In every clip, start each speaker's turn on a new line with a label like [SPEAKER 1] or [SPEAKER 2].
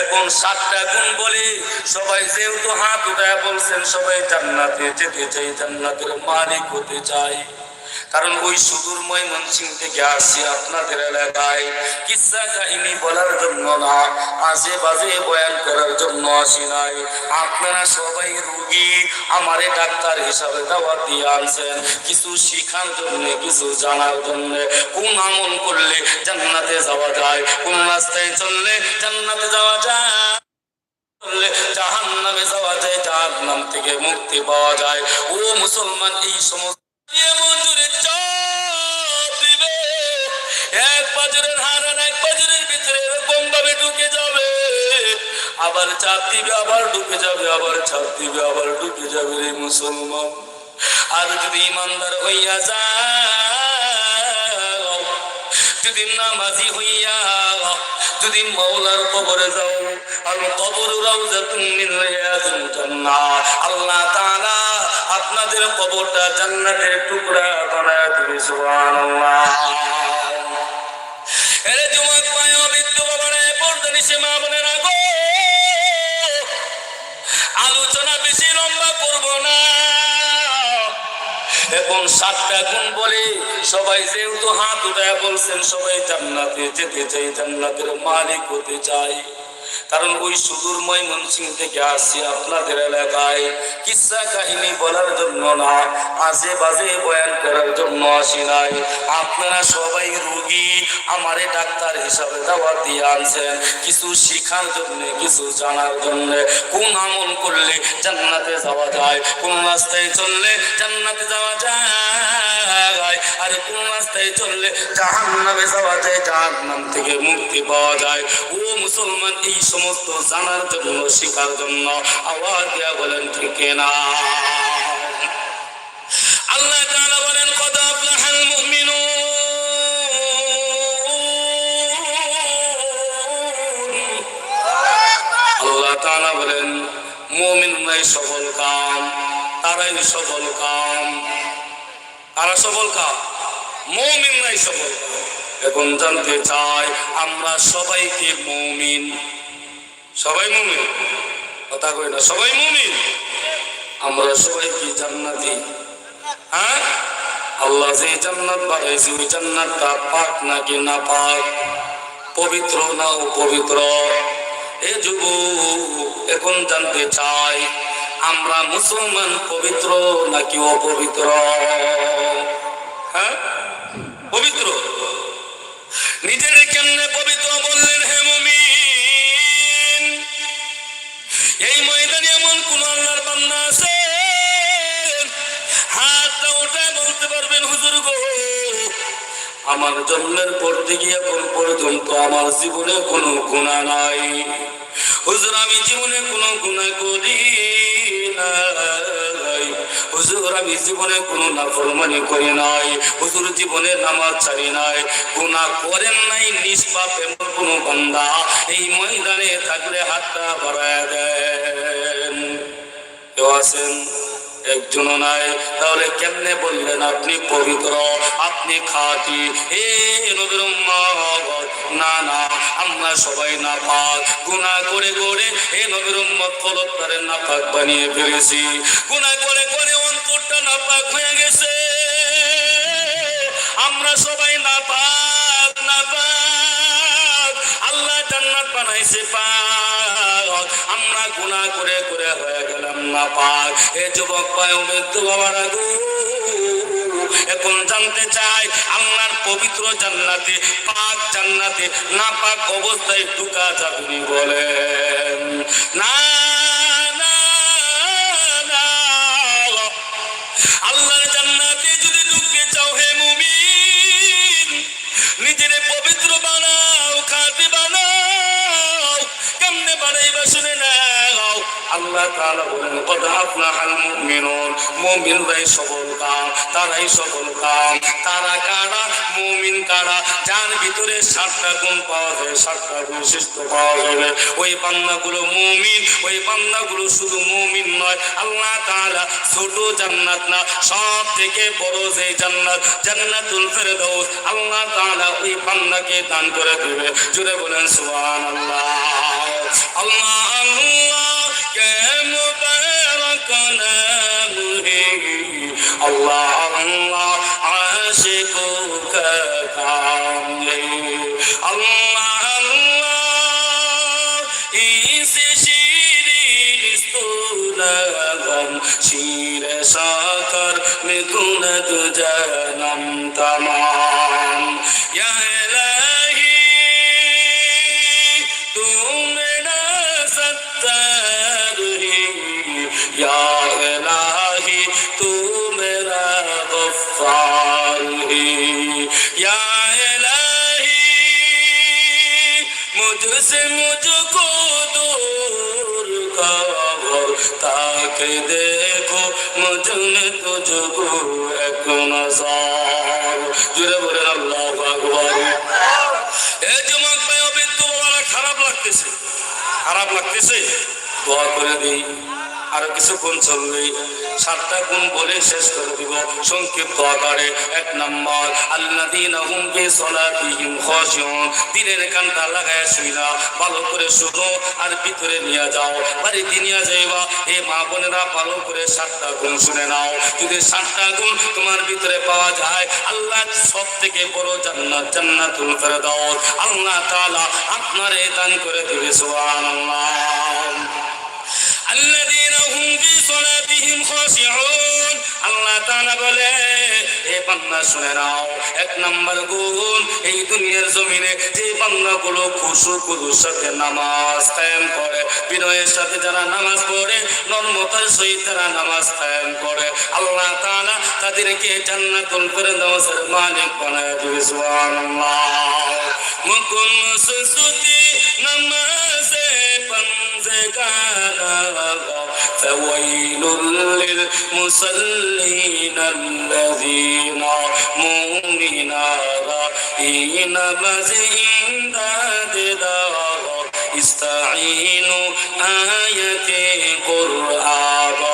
[SPEAKER 1] এখন সাতটা গুণ বলে, সবাই যেহেতু হাত উঠায় বলছেন, সবাই জান্নাতে যেতে চাই, জান্নাতের মালিক হতে চাই। কারণ ওই সুদূর ময়মনসিং থেকে আসছি আপনাদের এলাকায়। কিসা কাহিনী বলার জন্য না, আজে বাজে বয়ান করার জন্য আসি নাই। আপনারা সবাই রুগী, আমারে ডাক্তার হিসাবে দাওয়াত দিয়ে আনছেন। কিছু শিখার জন্য, কিছু জানার জন্য, কোন আমল করলে জান্নাতে যাওয়া যায়, কোন রাস্তায় চললে জান্নাতে যাওয়া যায়। যাওয়া যায় থেকে মুক্তি পাওয়া যায়। ও মুসলমান, এই সমস্ত এক এক ভিতরে এরকম ভাবে ঢুকে যাবে। আবার চাপ দিবে, আবার ঢুকে যাবে, আবার চাপ দিবে, আবার ঢুকে যাবে রে মুসলমান। আর যদি ইমানদার হইয়া যাও, যদি নামাজি হইয়া যদি মৌলার কবরে যাও আর কবর রাউজাতুন মিন আল্লাহ তাআলা আপনাদের কবরটা জান্নাতের টুকরা বানায় সুবহানাল্লাহ। এরে ভাই ও মৃত্যু কবরে পড়তে নিছে মা বোনেরা আলোচনা বেশি লম্বা করব না। এখন সাতটা গুণ বলে, সবাই যেহেতু হাত উঠায় বলছেন, সবাই জান্নাতে যেতে চাই, জান্নাতের মালিক হতে চাই। কারণ ওই সুদূর ময়মনসিং থেকে আসছি আপনাদের এলাকায়। কিসা কাহিনী বলার জন্য না, আজে বাজে বয়ান করার জন্য আসি নাই। আপনারা সবাই রুগী, আমারে ডাক্তার হিসাবে দাওয়াত দিয়ে আনছেন। কিছু শিখার জন্য, কিছু জানার জন্য। কোন আমল করলে জান্নাতে যাওয়া যায়? কোন রাস্তায় চললে জান্নাতে যাওয়া যায়? আর কোন রাস্তায় চললে জাহান্নামে যাওয়া যায়? জাহান্নাম থেকে মুক্তি পাওয়া যায়। ও মুসলমান, এই সমস্ত জানার জন্য শেখার জন্য। আওয়াজ দেয়া বলেন, ঠিক না। আল্লাহ তাআলা বলেন, কদ আফলাহাল মুমিনুন। আল্লাহ তাআলা বলেন মুমিনরাই সফল কাম, তারাই সফল কাম। তারা সফল কাম? মুমিনরাই সফল কাম। এখন জানতে চাই, আমরা সবাইকে মুমিন? সবাই মুমিন? কথা কই না, সবাই মুমিন? আমরা সবাই কি জান্নাতি? হ্যাঁ? আল্লাহ যে জান্নাত বানাইছে, ওই জান্নাতটা পাক নাকি না পাক? পবিত্র না অপবিত্র? এ যুব এখন জানতে চাই, আমরা মুসলমান পবিত্র নাকি অপবিত্র? হ্যাঁ? পবিত্র। নিজের আমার জন্মের পর থেকে এখন পর্যন্ত আমার জীবনে কোনো গুণা নাই। হুজুর, আমি জীবনে কোনো গুণা করি নাই। হুজুর, আমি জীবনে কোনো নাফরমানি করি নাই। হুজুর, জীবনে নামাজ ছাড়ি নাই। গুণা করেন নাই, নিষ্পাপ এমন কোনো বান্দা এই ময়দানে থাকলে হাতটা বাড়ায় দেন। কেউ আছেন? একজনও নাই। তাহলে কেমনে বললেন আপনি পবিত্র? আপনি খাঁটি। হে নবীর না না, আমরা সবাই না পাক গুনাহ করে করে হে নবীর কলত্তারে না পাক বানিয়ে ফেলেছি। গুনাহ করে করে অন্তরটা না পাক হয়ে গেছে। আমরা সবাই না পাক না পাক আল্লাহ জান্নাত বানাইছে পাক। আমরা গুণা করে করে হয়ে গেলাম না পাক। এ যুবক, পায় মৃত্যু বাবার এখন জানতে চাই, আল্লাহর পবিত্র জান্নাতে, পাক জান্নাতে না পাক অবস্থায় ঢুকা যাবে বলেন। না আল্লাহ তাআলা বলেন, কদ আফলাহাল মুমিনুন মুমিনরাই সফল কাম, তারাই সফল কাম। তারা কারা? মুমিন কারা? যার ভিতরে সাতটা গুণ পাওয়া যায়, সাতটা বৈশিষ্ট্য পাওয়া যাবে ওই বান্দাগুলো মুমিন, ওই বান্দাগুলো শুধু মুমিন নয়। আল্লাহ তাআলা ছোট জান্নাত না সব থেকে বড় যে জান্নাত, জান্নাতুল ফেরদৌস আল্লাহ তাআলা ওই বান্দাকে দান করে দেবে। জুড়ে বলেন, সুবহানাল্লাহ। আল্লাহ আল্লাহ। کے مبارک نام ہے اللہ اللہ عاشقوں کا کام ہے اللہ اللہ اس شیرین ستولغم شیر ساکر میں کند جنم تمام یا الہی مجھ سے مجھ کو دور کرو تاکہ دیکھو مجھ میں تجھ کو ایک نظار جڑے بولے اللہ اکبر اے جمعہ پہ ابھی تو بڑا خراب لگتے سے খারাপ লাগতেছে দোয়া করে দিই। আরও কিছুক্ষণ চলবে সাতটা গুণ বলে শেষ করে দিব। সংক্ষিপ্ত আকারে এক নম্বর, আল্লাযীনা হুম ফি সালাতিহিম খাশিউন। দিনের কানটা লাগায় শুইনা ভালো করে শুনো আর ভিতরে নিয়ে যাও। বাড়িতে নিয়ে যাইবা। এ মা বোনেরা, ভালো করে সাতটা গুণ শুনে নাও। যদি সাতটা গুণ তোমার ভিতরে পাওয়া যায়, আল্লাহ সব থেকে বড় জান্নাত, জান্নাতুল ফেরদাউস। আল্লাহ তাআলা আপনারে দান করে দিবে, সুবহানাল্লাহ। এ বান্দা শুনে নাও। এক নাম্বার গুণ, এই দুনিয়ার জমিনে যে বান্দাগুলো খুশু খুশুর সাথে নামাজ কায়েম করে, বিনয়ের সাথে যারা নামাজ পড়ে, নর্মতার সহিত যারা নামাজ কায়েম করে। আল্লাহ তাআলা তাদেরকে জান্নাতুল ফেরদাউসের মালিক বানায় দিবে, সুবহানাল্লাহ। মুকুম সুসুতি নামাজে পঞ্জগানা للمصلين الذين مؤمنا إن مزيد دار استعينوا آية قرآن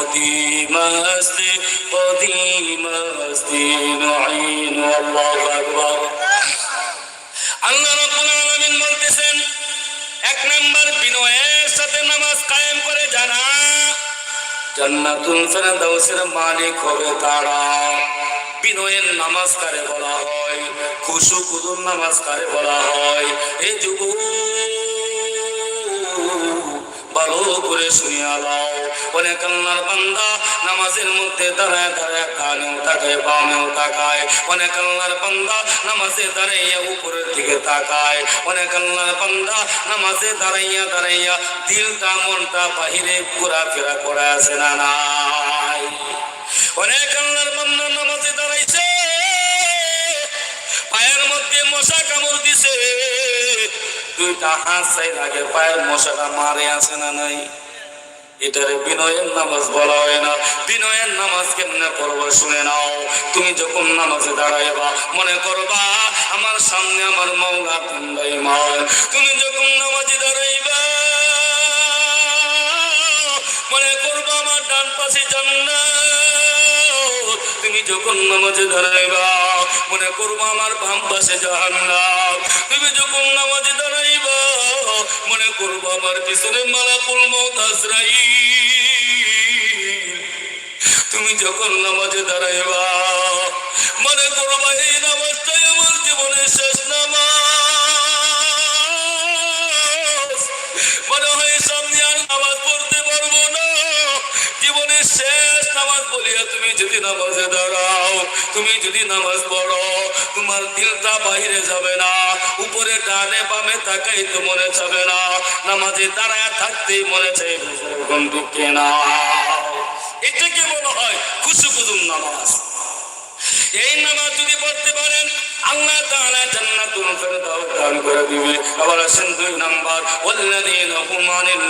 [SPEAKER 1] بشر قديم أسلي قديم أسلي نعين والله أكبر আল্লাহ রাব্বুল আলামিন বলতেছেন এক নাম্বার বিনয়ের সাথে নামাজ কায়েম করে জানা জান্নাতুল ফেরদাউসের মালিক হবে তারা বিনয়ের নামাজ কারে বলা হয় খুশু কুদুর নামাজ কারে বলা হয় এই যুগ ভালো করে শুনিয়া লাও অনেক আল্লাহর বান্দা নামাজের মধ্যে দাঁড়ায় দাঁড়ায় কানেও তাকায়, বামেও তাকায়। অনেক আল্লাহর বান্দা নামাজে দাঁড়াইয়া উপরের দিকে তাকায়। অনেক আল্লাহর বান্দা নামাজে দাঁড়াইয়া দাঁড়াইয়া দিলটা মনটা বাহিরে ঘোরাফেরা করে আছে না নাই? অনেক আল্লাহর বান্দা নামাজে দাঁড়াইছে, পায়ের মধ্যে মশা কামড় দিছে। দুইটা হাত চাই লাগে, পায়ের মশাটা মারে আছে না নাই? এটারে বিনয়ের নামাজ বলা হয় না। বিনয়ের নামাজ কেমনে শুনে নাও। তুমি যখন নামাজে দাঁড়াইবা, মনে করবা, আমার সামনে আমার মৌলা তুমি যখন নামাজে দাঁড়াইবা, মনে করবা আমার ডান পাশে তুমি যখন নামাজে দাঁড়াইবা, মনে করব আমার বাম পাশে জাহান্নাম তুমি যখন নামাজে দাঁড়াইবা মনে করব আমার পিছনে মালাকুল মৌত আজরাইল। তুমি যখন নামাজে দাঁড়াইবা মনে করবা যদি নামাজে দাঁড়াও, তুমি যদি নামাজ পড়ো, তোমার দিলটা বাইরে যাবে না, উপরে ডানে বামে তাকাই তো মনে যাবে না, নামাজে দাঁড়ায় থাকতেই মনে চাই কোন দিকে না। এটাকে মনে হয়? খুশি কুদুম নামাজ। এই নামাজ যদি পড়তে পারেন, আল্লাহ তাআলা জান্নাতুল দান করে দিবে। আবার আসেন দুই নাম্বার, ওয়াল্লাযীনা হুম আনিল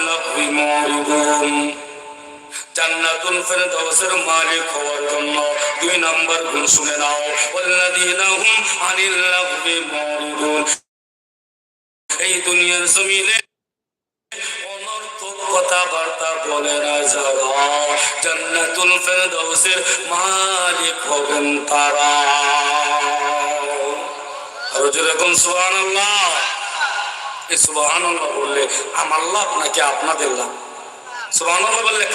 [SPEAKER 1] মুরিদুন। জান্নাতুল ফেরদাউসের মালিক হওয়ার জন্য দুই নাম্বার গুণ শুনে নাও। ওয়াল্লাযীনা হুম আনিল লাগবি মুরিদুন এই দুনিয়ার জমিনে কথাবার্তা বলে না যারা জান্নাতুল মালিক হবেন তারা। আর যেরকম সুবহানাল্লাহ। এই সুবহানাল্লাহ বললে আমার লাভ নাকি আপনাদের লাভ? সুবহানাল্লাহ বললে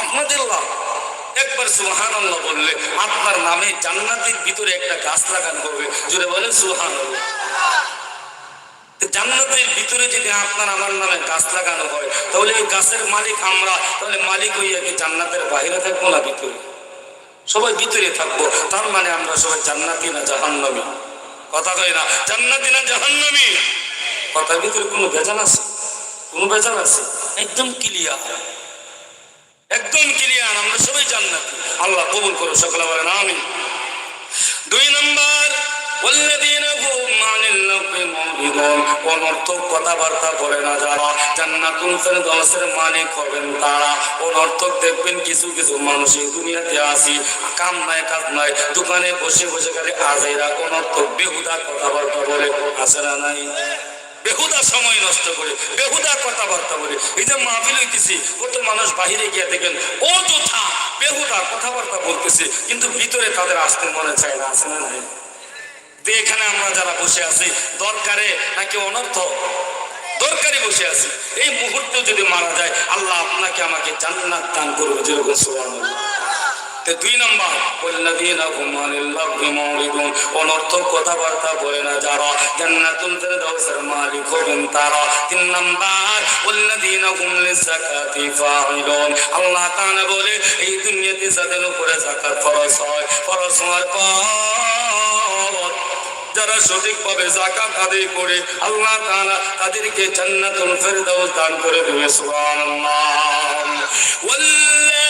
[SPEAKER 1] আপনাদের লাভ একবার সুবহানাল্লাহ বললে আপনার নামে জান্নাতের ভিতরে একটা গাছ লাগানো হবে। জুড়ে বলেন সুবহানাল্লাহ। জান্নাতের ভিতরে যদি আপনার আমার নামে গাছ লাগানো হয়, তাহলে এই গাছের মালিক আমরা, তাহলে মালিক হইয়া কি জান্নাতের বাইরে থাকব না ভিতরে? সবাই ভিতরে থাকব, তার মানে আমরা সবাই জান্নাতি না জাহান্নবী কথা কই না, জান্নাতি না জাহান্নবী কথার ভিতরে কোনো বেজান আছে? কোনো বেজান আছে? একদম ক্লিয়ার একদম ক্লিয়ার আমরা সবাই জান্নাত। আল্লাহ কবুল করো সকলে বলেন আমি দুই নম্বর অনর্থক কথাবার্তা বলে না যারা তারা। দেখবেন কিছু কিছু দুনিয়াতে আসি কাম নাই কাজ নাই দোকানে বসে বসে বেহুদা কথাবার্তা বলে আসে না নাই? বেহুদা সময় নষ্ট করে, বেহুদা কথাবার্তা বলে। এই যে মাহফিল হইতেছি, কত মানুষ বাহিরে গিয়ে দেখেন ও যথা বেহুদা কথাবার্তা বলতেছে, কিন্তু ভিতরে তাদের আসতে মনে চায় না, আছে না এখানে আমরা যারা বসে আছি, দরকারে নাকি অনর্থ? দরকারি বসে আছি। এই মুহূর্তে যদি মারা যায়, আল্লাহ আপনাকে আমাকে জান্নাত দান করবে, যেরকম তে দুই নম্বর ওয়াল্লাযীনা হুম আনিল লাগবি মুরিদুন অনর্থক কথাবার্তা বলে না যারা জান্নাতুল ফেরদাউসের মালিক হবেন তারা তিন নম্বর ওয়াল্লাযীনা হুম লিযাকাতি ফাইলুন আল্লাহ তাআলা বলে এই দুনিয়াতে যাদের উপরে যাকাত ফরজ হয় ফরজ হওয়ার পর যারা সঠিকভাবে যাকাত আদায় করে আল্লাহ তাআলা তাদেরকে জান্নাতুল ফেরদাউস দান করে দেবে সুবহানাল্লাহ والذين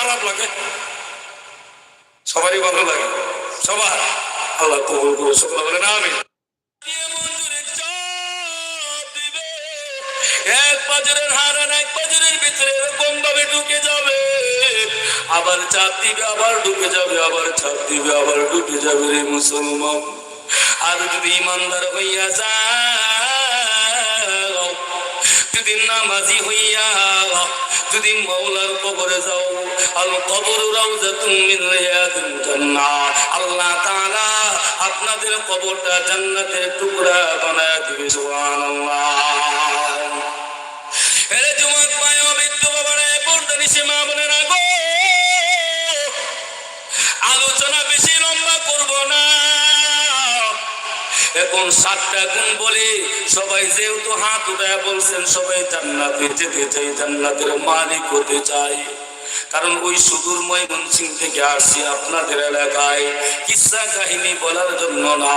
[SPEAKER 1] খারাপ লাগে। সবারই ভালো লাগে। সবার। আল্লাহ কবুল করে সকলে বলে না আমি এক পাজরের হার আর এক পাজরের ভিতরে এরকম ভাবে ঢুকে যাবে। আবার চাপ দিবে, আবার ঢুকে যাবে, আবার চাপ দিবে, আবার ঢুকে যাবে রে মুসলমান। আর যদি ইমানদার হইয়া যাও, যদি নামাজি হইয়া যদি মৌলার কবরে যাও, আল কবর রাউজাতুম মিন রিয়াদিল আল্লাহ তাআলা আপনাদের কবরটা জান্নাতের টুকরা বানায় দিবে, সুবহানাল্লাহ। এখন সাতটা গুণ বলে, সবাই যেহেতু হাত উঠায় বলছেন, সবাই জান্নাতে যেতে চাই জান্নাতের মালিক হতে চাই কারণ ওই সুদূর ময়মনসিং থেকে আসছি আপনাদের এলাকায়। কিসা কাহিনী বলার জন্য না,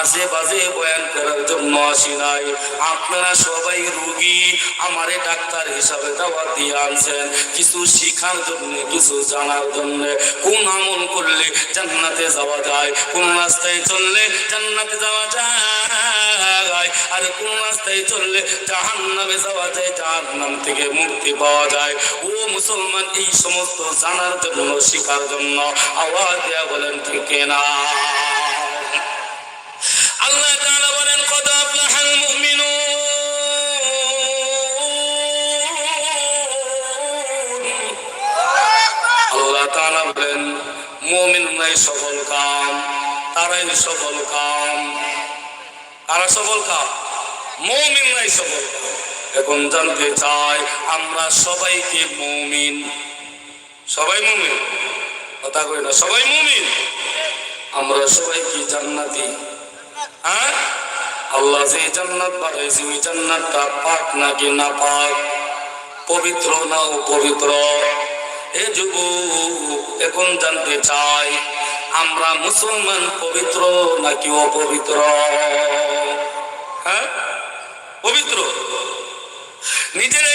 [SPEAKER 1] আজে বাজে বয়ান করার জন্য আসি নাই। আপনারা সবাই রুগী, আমারে ডাক্তার হিসাবে দাওয়াত দিয়ে আনছেন। কিছু শিখার জন্য, কিছু জানার জন্য। কোন আমল করলে জান্নাতে যাওয়া যায়? কোন রাস্তায় চললে জান্নাতে যাওয়া যায়? আর কোন রাস্তায় চললে জাহান্নামে যাওয়া যায়? জাহান্নাম থেকে মুক্তি পাওয়া যায়। ও মুসলমান, এই সমস্ত জানার জন্য, শিখার জন্য আওয়াজ দেয়া বলেন, ঠিক না আল্লাহ বলেন কাম, তারাই কাম। কাম? কাম। এখন জানতে চাই, আমরা সবাইকে মুমিন? সবাই মুমিন? কথা কই না, সবাই মুমিন? আমরা সবাই কি জান্নাতি? হ্যাঁ? আল্লাহ যে জান্নাত বানাইছে, ওই জান্নাতটা পাক নাকি না পাক? পবিত্র না পবিত্র এ যুব এখন জানতে চাই, আমরা মুসলমান পবিত্র নাকি অপবিত্র? হ্যাঁ? পবিত্র। নিজেরা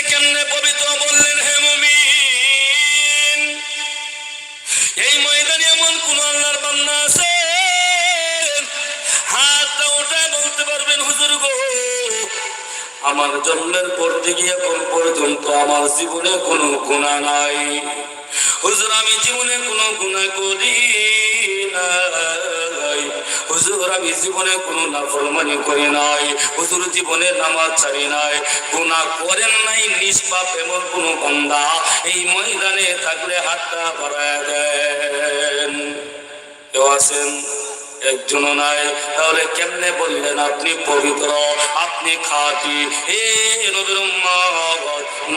[SPEAKER 1] আমার জন্মের পর থেকে এখন পর্যন্ত আমার জীবনে কোনো গুণা নাই। হুজুর, আমি জীবনে কোনো গুণা করি হুজুর, আমি জীবনে কোনো নাফরমানি করি নাই। হুজুর, জীবনে নামাজ ছাড়ি নাই। গুণা করেন নাই, নিষ্পাপ এমন কোনো বান্দা এই ময়দানে থাকলে হাতটা বাড়ায় দেন। কেউ আছেন? একজনও নাই। তাহলে কেমনে বললেন আপনি পবিত্র? আপনি খাঁটি। এ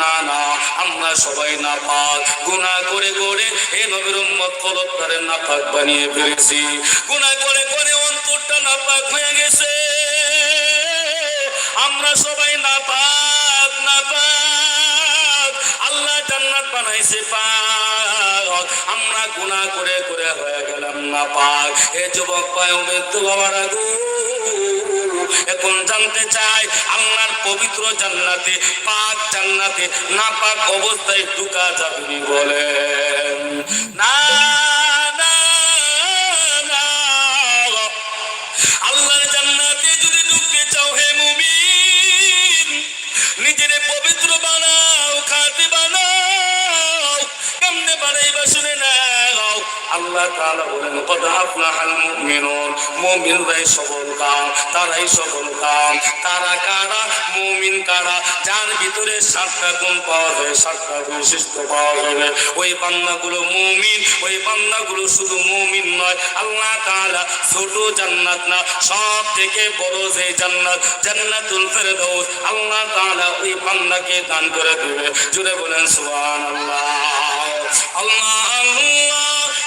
[SPEAKER 1] না না, আমরা সবাই না পাক গুনাহ করে করে এ নবীর উম্মত কলতরে না পাক বানিয়ে ফেলেছি। গুনাহ করে করে অন্তরটা না পাক হয়ে গেছে। আমরা সবাই না পাক না পাক আল্লাহ জান্নাত বানাইছে পাক। আমরা গুনাহ করে করে হয়ে গেলাম না পাক এ যুবক পায় মৃত্য বাবারা গো। এখন জানতে চাই, আল্লাহর পবিত্র জান্নাতে, পাক জান্নাতে না পাক অবস্থায় ঢুকা যাবে বলেন না না না পবিত্র বানাও খাতে বানাও। কেমনে বানাইবা শুনে নাও আল্লাহ তাআলা বলেন, কদ আফলাহাল মুমিনুন মুমিনরাই সফল কাম তারাই সফল কাম। তারা কারা? মুমিন কারা? যার ভিতরে সাতটা গুণ পাওয়া যায়, সাতটা বৈশিষ্ট্য পাওয়া যাবে। ওই বান্দাগুলো মুমিন, ওই বান্দাগুলো শুধু মুমিন নয়। আল্লাহ তাআলা ছোট জান্নাত না, সব থেকে বড় যে জান্নাত, জান্নাতুল ফেরদৌস আল্লাহ তাআলা ওই বান্দাকে দান করে দেবে। জুড়ে বলেন, সুবহানাল্লাহ। আল্লাহ আল্লাহ।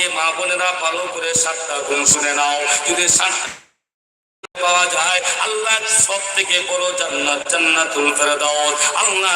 [SPEAKER 1] এ মা বোনেরা ভালো করে সাতটা গুণ শুনে নাও। যদি সাতটা পাওয়া যায় আল্লাহ সব থেকে বড় জান্নাত জান্নাতুল ফেরদাউস। আল্লাহ